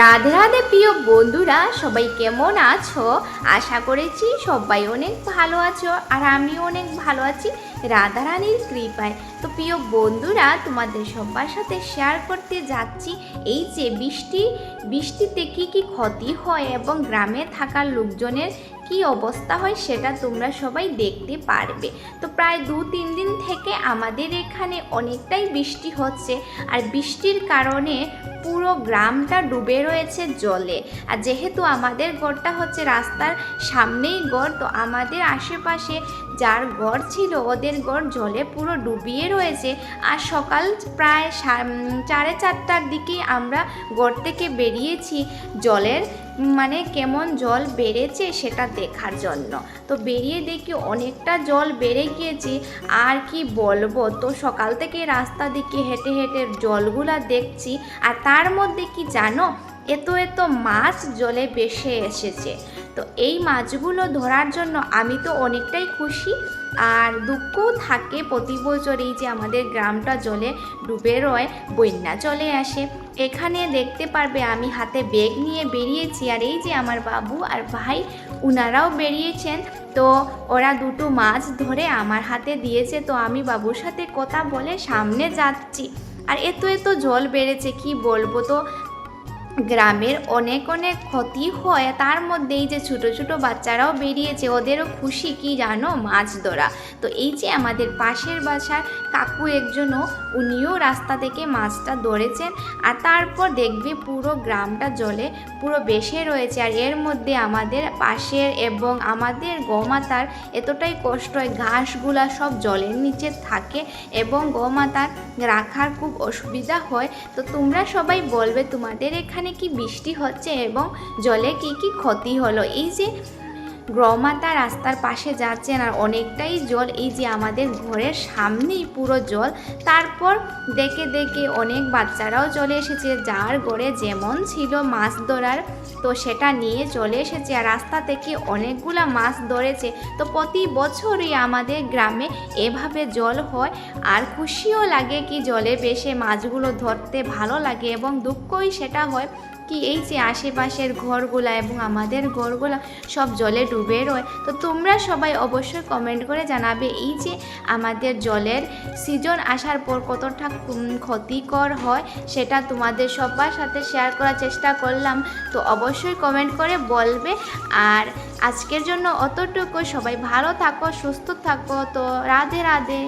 রাধে রাধে প্রিয় বন্ধুরা, সবাই কেমন আছো? আশা করেছি সবাই অনেক ভালো আছো আর আমিও অনেক ভালো আছি। রাধারানীর কৃপায়। তো প্রিয় বন্ধুরা, তোমাদের সবার সাথে শেয়ার করতে যাচ্ছি এই যে বৃষ্টি, বৃষ্টিতে কী কী ক্ষতি হয় এবং গ্রামে থাকার লোকজনের কি অবস্থা হয় সেটা তোমরা সবাই দেখতে পারবে। তো প্রায় দু তিন দিন থেকে আমাদের এখানে অনেকটাই বৃষ্টি হচ্ছে আর বৃষ্টির কারণে পুরো গ্রামটা ডুবে রয়েছে জলে। আর যেহেতু আমাদের গড়টা হচ্ছে রাস্তার সামনেই গড় তো আমাদের আশেপাশে যার গড় ছিল ওদের গড় জলে পুরো ডুবিয়ে রয়েছে। আর সকাল প্রায় সাড়ে চারটার দিকে আমরা গড় থেকে বেরিয়েছি। জলের মানে কেমন জল বেড়েছে সেটা দেখার জন্য। তো বেরিয়ে দেখি অনেকটা জল বেড়ে গিয়েছে। আর কি বলব? তো সকাল থেকে রাস্তা দিকে হেঁটে হেঁটে জলগুলা দেখছি। আর তার মধ্যে কি জানো? এত এত মাছ জলে ভেসে এসেছে। তো এই মাছগুলো ধরার জন্য আমি তো অনেকটাই খুশি। আর দুঃখও থাকে প্রতি বছরই যে আমাদের গ্রামটা জলে ডুবে রয়, বন্যা চলে আসে। এখানে দেখতে পারবে আমি হাতে ব্যাগ নিয়ে বেরিয়েছি। আর এই যে আমার বাবু আর ভাই, উনারাও বেরিয়েছেন। তো ওরা দুটো মাছ ধরে আমার হাতে দিয়েছে। তো আমি বাবুর সাথে কথা বলে সামনে যাচ্ছি। আর এত এত জল বেড়েছে, কি বলব? তো গ্রামের অনেক অনেক ক্ষতি হয়, তার মধ্যে এই যে ছোটো ছোটো বাচ্চারাও বেরিয়েছে, ওদেরও খুশি, কি জানো? মাছ ধরা। তো এই যে আমাদের পাশের বাসার কাকু একজনও, উনিও রাস্তা থেকে মাছটা ধরেছেন আর তারপর দেখবে পুরো গ্রামটা জলে, পুরো বেসে রয়েছে আর এর মধ্যে আমাদের পাশের এবং আমাদের গোমাতার এতটাই কষ্ট হয়, ঘাসগুলা সব জলের নিচে থাকে এবং গোমাতার রাখার খুব অসুবিধা হয়। তো তোমরা সবাই বলবে তোমাদের এখানে কি বৃষ্টি হচ্ছে এবং জলে কি কি ক্ষতি হলো? এই যে গ্রমাতা রাস্তার পাশে যাচ্ছেন আর অনেকটাই জল, এই যে আমাদের ঘরের সামনেই পুরো জল। তারপর দেখে দেখে অনেক বাচ্চারাও চলে এসেছে, যার ঘরে যেমন ছিল মাছ ধরার, তো সেটা নিয়ে চলে এসেছে। আর রাস্তা থেকে অনেকগুলা মাছ ধরেছে। তো প্রতি বছরই আমাদের গ্রামে এভাবে জল হয়। আর খুশিও লাগে কি জলে বেশে মাছগুলো ধরতে, ভালো লাগে এবং দুঃখই সেটা হয়। কি এই যে আশেপাশের ঘরগুলা এবং আমাদের ঘরগুলা সব জলে ডুবে রয়, তো তোমরা সবাই অবশ্যই কমেন্ট করে জানাবে এই যে আমাদের জলের সিজন আসার পর কতটা ক্ষতিকর হয়, সেটা তোমাদের সবার সাথে শেয়ার করার চেষ্টা করলাম। তো অবশ্যই কমেন্ট করে বলবে। আর আজকের জন্য অতটুকু, সবাই ভালো থাকো, সুস্থ থাকো, তো রাধে রাধে।